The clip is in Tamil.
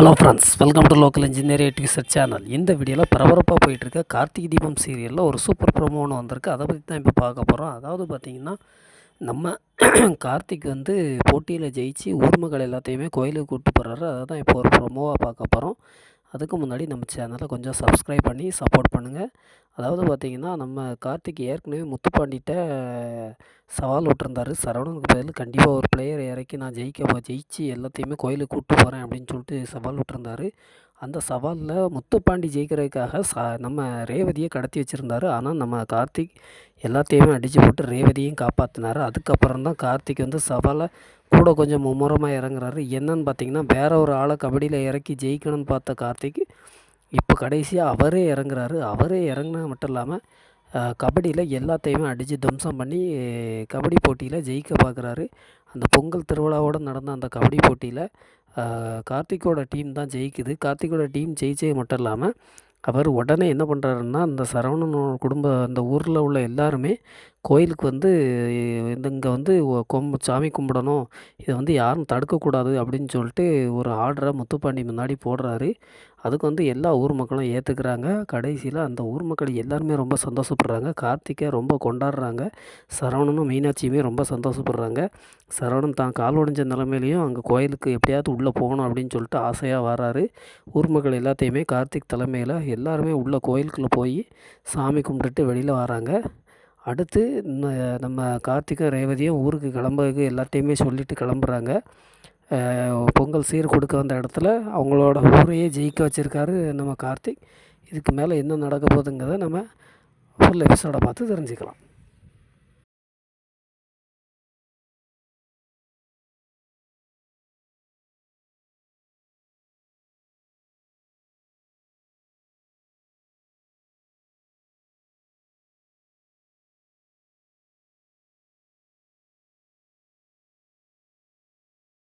Hello friends welcome to local engineer research channel இந்த வீடியோவில் பரபரப்பாக போயிட்டுருக்க கார்த்திக் தீபம் சீரியலில் ஒரு சூப்பர் ப்ரோமோ ஒன்று வந்திருக்கு. அதை பற்றி தான் இப்போ பார்க்க போகிறோம் அதாவது பார்த்திங்கன்னா நம்ம கார்த்திக் வந்து போட்டியில் ஜெயிச்சு ஊர்மகள் எல்லாத்தையுமே கோயிலுக்கு கூப்பிட்டு போகிறாரு அதை தான் இப்போ ஒரு ப்ரோமோவாக பார்க்க போகிறோம் அதுக்கு முன்னாடி நம்ம சேனலை கொஞ்சம் சப்ஸ்கிரைப் பண்ணி சப்போர்ட் பண்ணுங்கள் அதாவது பார்த்திங்கன்னா நம்ம கார்த்திக் ஏற்கனவே முத்துப்பாண்டிகிட்ட சவால் விட்டுருந்தாரு. சரவணனுக்கு பதில் கண்டிப்பாக ஒரு பிளேயரை இறக்கி நான் ஜெயிக்க ஜெயிச்சு எல்லாத்தையுமே கோயிலுக்கு கூப்பிட்டு போகிறேன் அப்படின்னு சொல்லிட்டு சவால் விட்டுருந்தாரு. அந்த சவாலில் முத்துப்பாண்டி ஜெயிக்கிறதுக்காக சா நம்ம ரேவதியை கடத்தி வச்சுருந்தாரு. ஆனால் நம்ம கார்த்திக் எல்லாத்தையுமே அடித்து போட்டு ரேவதியும் காப்பாற்றினார் அதுக்கப்புறம் தான் கார்த்திக் வந்து சவாலை கூட கொஞ்சம் மும்முரமாக இறங்குறாரு. என்னன்னு பார்த்தீங்கன்னா வேற ஒரு ஆளை கபடியில் இறக்கி ஜெயிக்கணும்னு பார்த்த கார்த்திக் இப்போ கடைசியாக அவரே இறங்குறாரு. அவரே இறங்குனா மட்டும் இல்லாமல் கபடியில் எல்லாத்தையுமே அடித்து துவம்சம் பண்ணி கபடி போட்டியில் ஜெயிக்க பார்க்குறாரு அந்த பொங்கல் திருவிழாவோடு நடந்த அந்த கபடி போட்டியில் கார்த்திக்கோட டீம் தான் ஜெயிக்குது. கார்த்திக்கோட டீம் ஜெயிச்சது மட்டும் இல்லாமல் அவர் உடனே என்ன பண்ணுறாருன்னா அந்த சரவணன் குடும்ப அந்த ஊரில் உள்ள எல்லாருமே கோயிலுக்கு வந்து இந்த இங்கே வந்து கும் சாமி கும்பிடணும். இதை வந்து யாரும் தடுக்கக்கூடாது அப்படின்னு சொல்லிட்டு ஒரு ஆர்டரை முத்துப்பாண்டி முன்னாடி போடுறாரு. அதுக்கு வந்து எல்லா ஊர் மக்களும் ஏற்றுக்கிறாங்க கடைசியில் அந்த ஊர் மக்கள் எல்லாருமே ரொம்ப சந்தோஷப்படுறாங்க. கார்த்திகை ரொம்ப கொண்டாடுறாங்க. சரவணனும் மீனாட்சியுமே ரொம்ப சந்தோஷப்படுறாங்க. சரவணன் தான் கால் உடஞ்ச நிலமையிலையும் அங்கே கோயிலுக்கு எப்படியாவது உள்ளே போகணும் அப்படின்னு சொல்லிட்டு ஆசையாக வராரு ஊர் மக்கள் எல்லாத்தையுமே கார்த்திக் தலைமையில் எல்லாருமே உள்ளே கோயிலுக்குள்ளே போய் சாமி கும்பிட்டுட்டு வெளியில் வராங்க அடுத்து நம்ம கார்த்திகை ரேவதியும் ஊருக்கு கிளம்புறதுக்கு எல்லாத்தையுமே சொல்லிவிட்டு கிளம்புறாங்க. பொங்கல் சீர் கொடுக்க வந்த இடத்துல அவங்களோட ஊரையே ஜெயிக்க வச்சுருக்காரு நம்ம கார்த்திக். இதுக்கு மேலே என்ன நடக்க போகுதுங்கிறத நம்ம ஃபுல் எபிசோடை பார்த்து தெரிஞ்சுக்கலாம்.